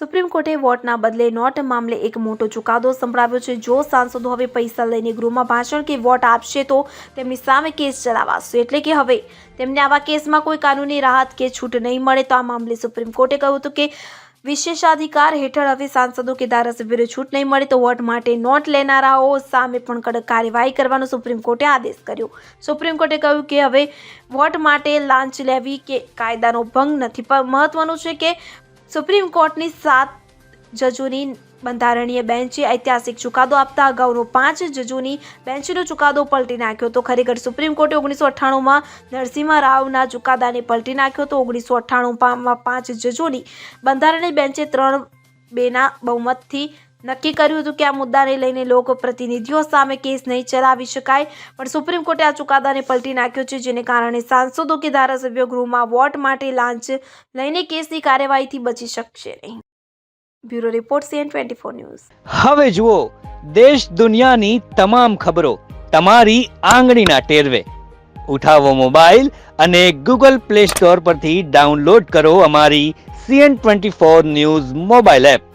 Supreme કોર્ટે વોટના બદલે not મામલે એક મોટો ચુકાદો સંભળાવ્યો છે. જો સાંસદો હવે પૈસા લઈને ગૃહમાં ભાષણ કે વોટ આપશે તો તેમની સામે કેસ ચલાવાશે. એટલે કે હવે તેમને આવા કેસમાં કોઈ કાનૂની રાહત કે છૂટ નહીં મળે તો આ મામલે સુપ્રીમ કોર્ટે કહ્યું હતું કે વિશેષાધિકાર હેઠળ હવે સાંસદો કે ધારાસભ્યોને છૂટ નહીં મળે તો વોટ માટે નોટ લેનારાઓ સામે પણ કડક કાર્યવાહી કરવાનો સુપ્રીમ કોર્ટે આદેશ કર્યો. સુપ્રીમ કોર્ટે કહ્યું કે હવે વોટ માટે લાંચ લેવી કે કાયદાનો ભંગ નથી. પણ મહત્વનું છે કે સુપ્રીમ કોર્ટની સાત જજોની બંધારણીય બેન્ચે ઐતિહાસિક ચુકાદો આપતા અગાઉનો પાંચ જજોની બેન્ચનો ચુકાદો પલટી નાખ્યો તો ખરેખર સુપ્રીમ કોર્ટે ઓગણીસો અઠ્ઠાણુંમાં નરસિંહ રાવના ચુકાદાને પલટી નાખ્યો તો ઓગણીસો અઠ્ઠાણુંમાં પાંચ જજોની બંધારણીય બેન્ચે ત્રણ બેના બહુમતથી નક્કી કર્યું હતું કે આ મુદ્દાને લઈને લોક પ્રતિનિધિઓ સામે કેસ નહીં ચલાવી શકાય, પણ સુપ્રીમ કોર્ટે આ ચુકાદાને પલટી નાખ્યો છે, જેને કારણે સાંસદો કે ધારાસભ્યો ગૃહમાં વોટ માટે લાંચ લઈને કેસની કાર્યવાહીથી બચી શકશે નહીં. Bureau report CN twenty four news. હવે જુઓ, દેશ દુનિયાની તમામ ખબરો તમારી આંગળીના ટેરવે. ઉઠાવો મોબાઈલ અને ગૂગલ પ્લે સ્ટોર પરથી ડાઉનલોડ કરો અમારી CN twenty four news mobile app.